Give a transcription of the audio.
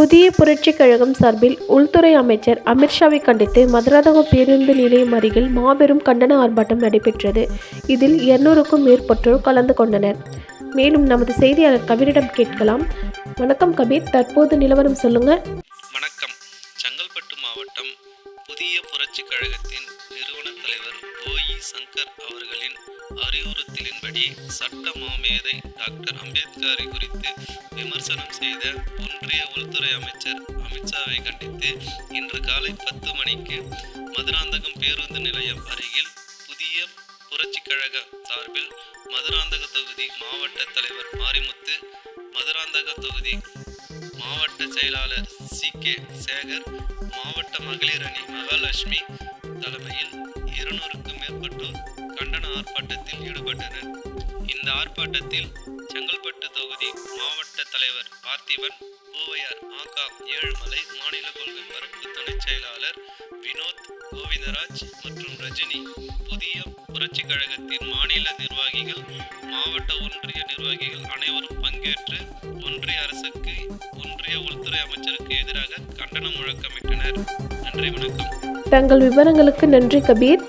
புதிய புரட்சிக் கழகம் சார்பில் உள்துறை அமைச்சர் அமித்ஷாவை கண்டித்து மதுராதகம் பேருந்து நிலையம் அருகில் மாபெரும் கண்டன ஆர்ப்பாட்டம் நடைபெற்றது. இதில் இருநூறுக்கும் மேற்பட்டோர் கலந்து கொண்டனர். மேலும் நமது செய்தியாளர் கபீரிடம் கேட்கலாம். வணக்கம் கபீர் தற்போது நிலவரம் சொல்லுங்க. வணக்கம். செங்கல்பட்டு மாவட்டம் புதிய புரட்சிக் கழகத்தின் நிறுவன தலைவர் ஓஇ சங்கர் அவர்களின் அறிவுறுத்தலின்படி சட்ட மாமேதை டாக்டர் அம்பேத்கரை குறித்து விமர்சனம் செய்த ஒன்றிய உள்துறை அமைச்சர் அமித்ஷாவை கண்டித்து இன்று காலை பத்து மணிக்கு மதுராந்தகம் பேருந்து நிலையம் அருகில் புதிய புரட்சிக் கழக சார்பில் மதுராந்தக தொகுதி மாவட்ட தலைவர் மாரிமுத்து மதுராந்தக தொகுதி மாவட்ட செயலாளர் சி. கே. சேகர் மாவட்ட மகளிர் அணி மகாலட்சுமி தலைமையில் இருநூறுக்கும் மேற்பட்டோர் ஆர்ப்பாட்டத்தில் ஈடுபட்டனர். இந்த ஆர்ப்பாட்டத்தில் செங்கல்பட்டு தொகுதி மாவட்ட தலைவர் பார்த்திபன் ஓவையார் ஆகா ஏழுமலை மாநில கொள்கை பரப்பு துணைச் செயலாளர் வினோத் கோவிந்தராஜ் மற்றும் ரஜினி. புதிய புரட்சிக் கழகத்தின் மாநில நிர்வாகிகள் மாவட்ட ஒன்றிய நிர்வாகிகள் அனைவரும் பங்கேற்று ஒன்றிய அரசுக்கு ஒன்றிய உள்துறை அமைச்சருக்கு எதிராக கண்டன முழக்கமிட்டனர். நன்றி வணக்கம். தங்கள் விவரங்களுக்கு நன்றி கபீர்.